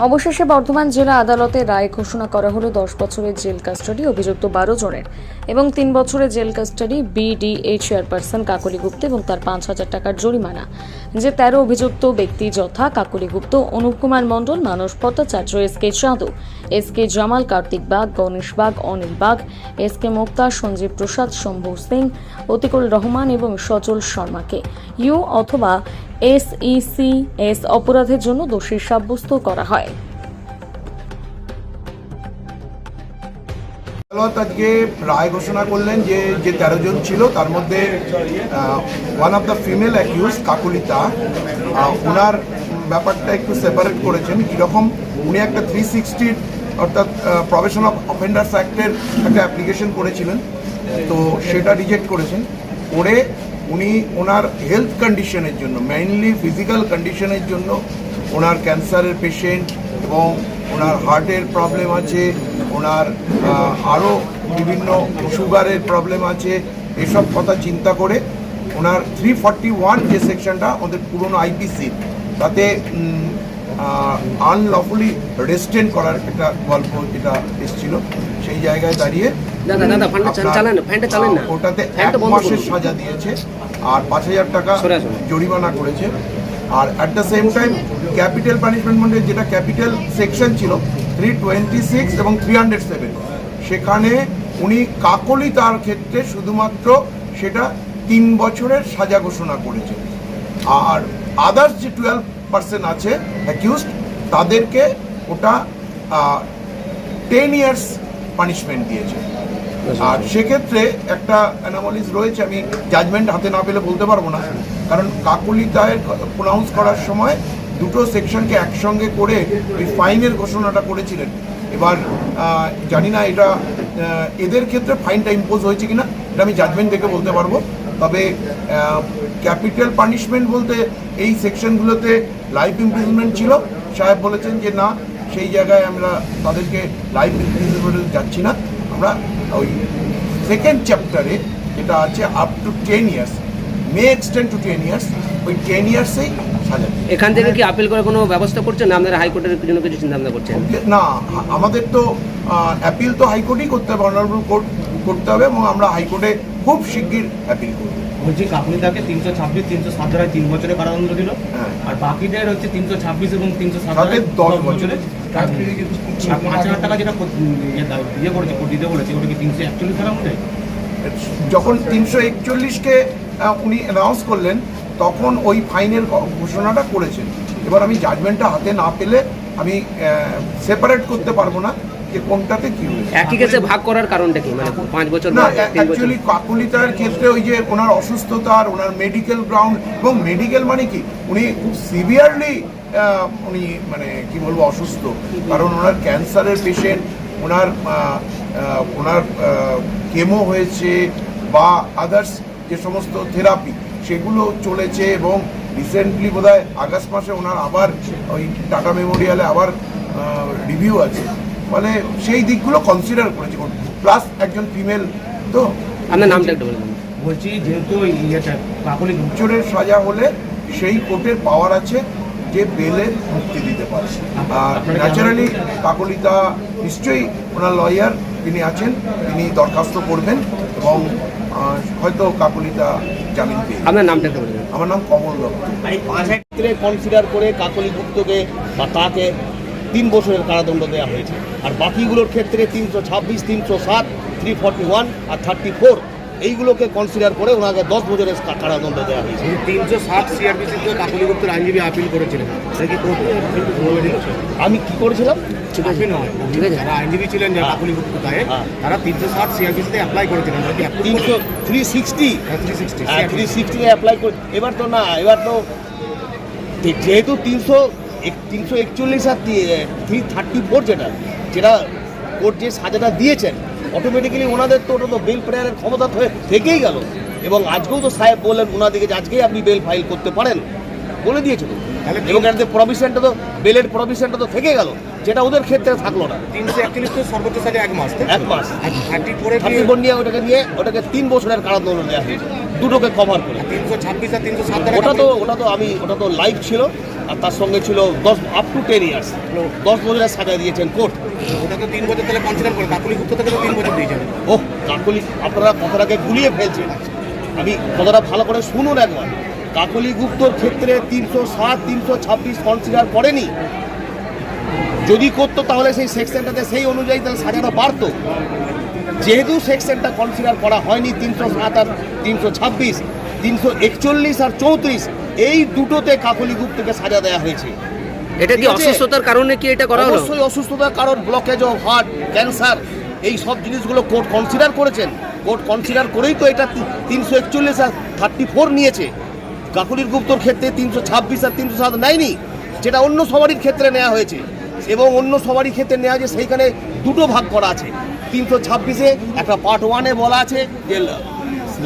অবশেষে বর্ধমান জেলা আদালতে রায় ঘোষণা করা হলো দশ বছরের জেল কাস্টাডি অভিযুক্ত বারো জনের এবং তিন বছরের jail custody BDA chairperson Kakoli Gupta এবং তার পাঁচ হাজার টাকার জরিমানা, যে তেরো অভিযুক্ত ব্যক্তি যথা Kakoli Gupta Anup Kumar Mondal, Manas Bhattacharya, S K Chandu S K Jamal, Kartik Bag, Ganesh Bag, Anil Bag, S K Mukta, Sanjeev Prasad, Shambhu Singh, Atikul Rahman এবং সজল শর্মাকে, ইউ অথবা এসইসি এস অপরাধের জন্য দোষী সাব্যস্ত করা হয়। আদালত আজকে রায় ঘোষণা করলেন যে যে তেরো জন ছিল, তার মধ্যে one of the female accused Kakulita ওনার ব্যাপারটা একটু সেপারেট করেছেন। কীরকম উনি একটা থ্রি সিক্সটির অর্থাৎ প্রফেশন অফ অফেন্ডার্স অ্যাক্টের একটা অ্যাপ্লিকেশন করেছিলেন, তো সেটা রিজেক্ট করেছেন। করে উনি ওনার হেলথ কন্ডিশনের জন্য মেইনলি ফিজিক্যাল কন্ডিশনের জন্য ওনার ক্যান্সারের পেশেন্ট এবং ওনার হার্টের প্রবলেম আছে, ওনার আরও বিভিন্ন সুগারের প্রবলেম আছে, এসব কথা চিন্তা করে ওনার থ্রি ফর্টি ওয়ান যে সেকশনটা আমাদের পুরনো আইপিসি তাতে আনলফুলি রেস্টেন করার একটা গল্প যেটা এসেছিল সেই জায়গায় দাঁড়িয়ে ওটাতে এক মাসের সাজা দিয়েছে আর পাঁচ হাজার টাকা জরিমানা করেছে। আর at the same time capital punishment মানে যেটা ক্যাপিটাল সেকশন ছিল থ্রি টোয়েন্টি সিক্স এবং থ্রি হান্ড্রেড সেভেন সেখানে উনি কাকলি তার ক্ষেত্রে শুধুমাত্র সেটা তিন বছরের সাজা ঘোষণা করেছে। আর আদার্স যে টুয়েলভ পার্সেন্ট আছে অ্যাকিউজড তাদেরকে ওটা টেন ইয়ার্স পানিশমেন্ট দিয়েছে। আর সেক্ষেত্রে একটা অ্যানামলিস রয়েছে, আমি জাজমেন্ট হাতে না পেলে বলতে পারব না। কারণ কাকুলি দায়ের প্রোনাউন্স করার সময় দুটো সেকশনকে একসঙ্গে করে ওই ফাইনের ঘোষণাটা করেছিলেন। এবার জানি না এটা এদের ক্ষেত্রে ফাইনটা ইম্পোজ হয়েছে কিনা, এটা আমি জাজমেন্ট দেখে বলতে পারব। তবে ক্যাপিটাল পানিশমেন্ট বলতে এই সেকশনগুলোতে লাইফ ইমপ্রিজনমেন্ট ছিল। সাহেব বলেছেন যে না সেই জায়গায় আমরা তাদেরকে লাইফ ইমপ্রিজনমেন্টে যাচ্ছি না। আমরা ওই সেকেন্ড চ্যাপ্টারে যেটা আছে up to ten years may extend to ten years ওই টেন ইয়ার্সেই সাজা এখান থেকে কি আপিল করার কোনো ব্যবস্থা করছেন না আপনারা হাইকোর্টের জন্য কিছু চিন্তা ভাবনা করছেন না আমাদের তো অ্যাপিল তো হাইকোর্টেই করতে হবে অনারেবল কোর্ট করতে হবে এবং আমরা হাইকোর্টে খুব শিগগির অ্যাপিল করব। বলছি কাকুলিদাকে তিনশো ছাব্বিশ তিনশো সাত ধারায় তিন বছরের কারাদণ্ড দিল। হ্যাঁ। আর বাকিদের হচ্ছে তিনশো ছাব্বিশ এবং তিনশো সাত ধারায় দশ আর পাঁচ হাজার টাকা যেটা ইয়ে ইয়ে করেছে দিতে বলেছে ওটা কি তিনশো একচল্লিশ ধারা মধ্যে যখন তিনশো একচল্লিশকে উনি অ্যানাউন্স করলেন তখন ওই ফাইনের ঘোষণাটা করেছেন। এবার আমি জাজমেন্টটা হাতে না পেলে আমি সেপারেট করতে পারব না। যে কোনটাতে কি একই কেসে ভাগ করার কারণটা কি? মানে পাঁচ বছর না অ্যাকচুয়ালি কাকুলিতার ক্ষেত্রে ওই যে ওনার অসুস্থতার ওনার মেডিকেল গ্রাউন্ড এবং মেডিকেল মানে কি? উনি খুব সিভিয়ারলি উনি মানে কি বলব অসুস্থ। কারণ ওনার ক্যান্সারের পেশেন্ট ওনার ওনার কেমো হয়েছে বা আদার্স যে সমস্ত থেরাপি সেগুলো চলেছে এবং রিসেন্টলি বোধহয় আগস্ট মাসে ওনার আবার ওই টাটা মেমোরিয়ালে আবার রিভিউ আছে। ফলে সেই দিকগুলো কনসিডার করেছে। প্লাস একজন ফিমেল তো। আপনার নামটা একটু বলবেন বলছি যেহেতু কাকুলি বছরের সাজা হলে সেই কোর্টের পাওয়ার আছে যে বেলে মুক্তি দিতে পারে আর ন্যাচারালি কাকলিতা নিশ্চয়ই ওনার লয়ার তিনি আছেন তিনি দরখাস্ত করবেন এবং হয়তো কাকলিতা জামিন পেয়ে আপনার নামটা আমার নাম কমল দত্ত। কনসিডার করে কাকলি গুপ্তকে বা তাকে তিন বছরের কারাদণ্ড দেওয়া হয়েছে। আর বাকিগুলোর ক্ষেত্রে তিনশো ছাব্বিশ তিনশো সাত থ্রি ফর্টি ওয়ান আর থার্টি ফোর এইগুলোকে কনসিডার করে ওনাকে দশ বছরের কারাদণ্ড দেওয়া হয়েছে। তিনশো সাত সিআরপিসিতে কাকুলি গুপ্তের আইনজীবী আপিল করেছিলেন। আমি কি করেছিলাম? যারা আইনজীবী ছিলেন যে কাকুলি গুপ্ত গায়ে হ্যাঁ। তারা তিনশো সাত সিআরপিসিতে অ্যাপ্লাই করেছিলেন। তিনশো three sixty three sixty three সিক্সটিতে apply করে এবার তো না এবার তো যেহেতু তিনশো তিনশো একচল্লিশ আর থ্রি থার্টি ফোর যেটা যেটা কোর্ট যে সাজাটা দিয়েছেন অটোমেটিক্যালি ওনাদের তো ওটা তো বেল প্রেয়ারের ক্ষমতা থেকেই গেল। এবং আজকেও তো সাহেব বললেন ওনাদেরকে যে আজকেই আপনি বেল ফাইল করতে পারেন। বলে দিয়েছে তো। তাহলে এবং এর প্রভিশনটা তো বেলের প্রভিশনটা তো থেকে গেল যেটা ওদের ক্ষেত্রে থাকল না। তিনশো একচল্লিশ তো সর্বোচ্চ সাজা এক মাস এক মাস। থার্টি ফোরে থার্টি ফোর নিয়ে ওটাকে নিয়ে ওটাকে তিন বছরের কারাদণ্ড দেওয়া হয়েছে। দুটোকে কভার করে। তিনশো ছাব্বিশ আর তিনশো সাত ওটা তো ওটা তো আমি ওটা তো লাইভ ছিল আর তার সঙ্গে ছিল দশ আপ টু টেন ইয়ার্স দশ বছরের সাজা দিয়েছেন কোর্ট। ওটা তো তিন বছর তাহলে কনসিডার করে কাকুলি গুপ্ত থেকে তো তিন বছর ওহ কাকলি আপনারা কথাটাকে গুলিয়ে ফেলছেন। আমি কথাটা ভালো করে শুনুন একবার। কাকলি গুপ্তর ক্ষেত্রে তিনশো সাত তিনশো ছাব্বিশ কনসিডার করেনি। যদি করতো তাহলে সেই সেকশনটাতে সেই অনুযায়ী তাহলে সাজানো বাড়তো। যেহেতু সেকশনটা কনসিডার করা হয়নি তিনশো সাত আর তিনশো ছাব্বিশ তিনশো একচল্লিশ আর চৌত্রিশ এই দুটোতে কাকলি গুপ্তকে সাজা দেওয়া হয়েছে। এটা কি অসুস্থতার কারণে কি এটা করা অবশ্যই অসুস্থতার কারণ ব্লকেজ অফ হার্ট ক্যান্সার এই সব জিনিসগুলো কোর্ট কনসিডার করেছেন। কোর্ট কনসিডার করেই তো এটা তিনশো একচল্লিশ আর থার্টি ফোর নিয়েছে। কাকুলির গুপ্তর ক্ষেত্রে তিনশো ছাব্বিশ আর তিনশো সাত নেয়নি যেটা অন্য সবারই ক্ষেত্রে নেওয়া হয়েছে। এবং অন্য সবারই ক্ষেত্রে নেওয়া হয়েছে সেইখানে দুটো ভাগ করা আছে। তিনশো ছাব্বিশে একটা পার্ট ওয়ানে বলা আছে যে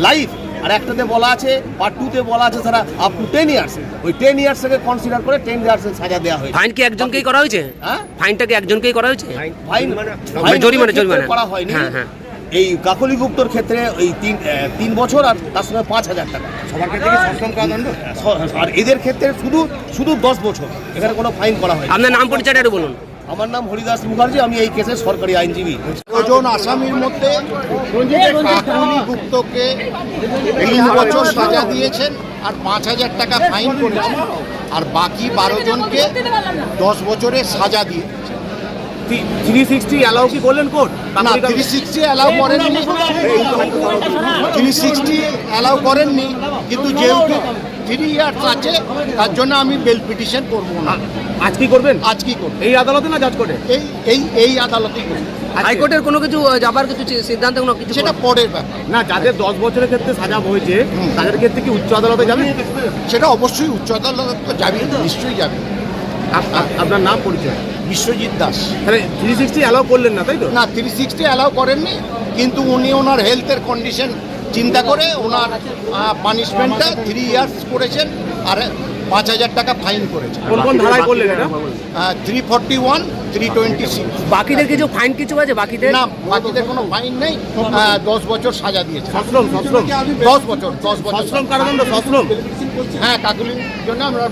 লাইফ আর একটাতে বলা আছে পার্ট টুতে বলা আছে তারা আপ টু টেন ইয়ার্স ওই টেন ইয়ার্সকে কনসিডার করে টেন ইয়ার্সের সাজা দেওয়া হয়েছে। ফাইন কি একজনকেই করা হয়েছে? হ্যাঁ? ফাইনটা কি একজনকেই করা হয়েছে? ফাইন মানে জরিমানা, জরিমানা। করা হয়নি। হ্যাঁ, হ্যাঁ। এই কাকলি গুপ্তর ক্ষেত্রে ওই তিন তিন বছর আর তার সঙ্গে পাঁচ হাজার টাকা। সবার ক্ষেত্রে আর এদের ক্ষেত্রে শুধু শুধু দশ বছর। এখানে কোনো ফাইন করা হয় আপনার নাম পরিচয়টা একটু বলুন। আমার নাম হরিদাস মুখার্জি আমি এই কেসের সরকারি আইনজীবী। ওজন আসামির মধ্যে গুপ্তকে তিন বছর সাজা দিয়েছেন আর পাঁচ হাজার টাকা ফাইন করেছেন। আর বাকি বারো জনকে দশ বছরের সাজা দিয়ে থ্রি সিক্সটি অ্যালাউ কি করলেন কোর্ট না থ্রি সিক্সটি অ্যালাউ করেননি। থ্রি সিক্সটি অ্যালাউ করেননি কিন্তু যেহেতু থ্রি ইয়ার্স আছে তার জন্য আমি বেল পিটিশন করব না। আজ কি করবেন? আজ কি করব? এই আদালতে না জাজ কোর্টে? এই এই এই আদালতেই করব। হাইকোর্টের কোনো কিছু যাবার কিছু সিদ্ধান্ত কোনো কিছু সেটা পরের ব্যাপার। না যাদের দশ বছরের ক্ষেত্রে সাজা হয়েছে তাদের ক্ষেত্রে কি উচ্চ আদালতে যাবে? সেটা অবশ্যই উচ্চ আদালত তো যাবে নিশ্চয়ই যাবে। আপ- আপ- আপনার নাম পরিচয়? বিশ্বজিৎ দাস। তাহলে থ্রি সিক্সটি অ্যালাউ করলেন না তাই তো? না থ্রি সিক্সটি অ্যালাউ করেননি কিন্তু উনি ওনার হেলথের কন্ডিশন চিন্তা করে ওনার পানিশমেন্টটা থ্রি ইয়ার্স করেছেন আর পাঁচ হাজার টাকা ফাইন করেছেন। কোন কোন ধারায় করলেন three forty one three twenty six বাকিদের কিছু ফাইন কিছু আছে? বাকিদের? না বাকিদের কোনো ফাইন নেই। দশ বছর সাজা দিয়েছে। দশ বছর দশ বছর। হ্যাঁ কাকুলির জন্য আমরা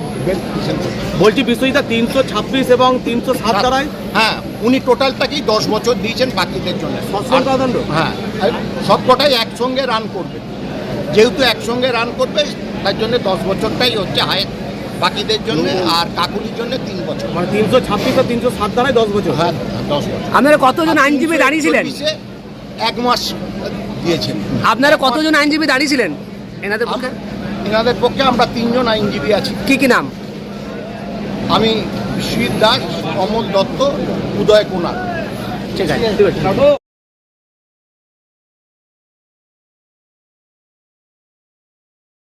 বলছি বিষয়টা তিনশো ছাব্বিশ এবং তিনশো সাত। ধারায়? হ্যাঁ উনি টোটালটাকেই দশ বছর দিয়েছেন বাকিদের জন্য। হ্যাঁ আর সবকটাই একসঙ্গে রান করবে। যেহেতু একসঙ্গে রান করবে তার জন্য দশ বছরটাই হচ্ছে হায়েস্ট বাকিদের জন্য আর কাকুলির জন্য তিন বছর। মানে তিনশো ছাব্বিশ আর তিনশো সাত ধারায় দশ বছর। হ্যাঁ দশ বছর। আপনারা কতজন আইনজীবী দাঁড়িয়েছিলেন? 324 এক মাস দিয়েছেন। আপনারা কতজন আইনজীবী দাঁড়িয়েছিলেন এনাদের পক্ষে? এনাদের পক্ষে আমরা তিনজন আইনজীবী আছি। কি কি নাম? আমি বিশ্বজিৎ দাস অমর দত্ত উদয় কুমার ঠিক আছে।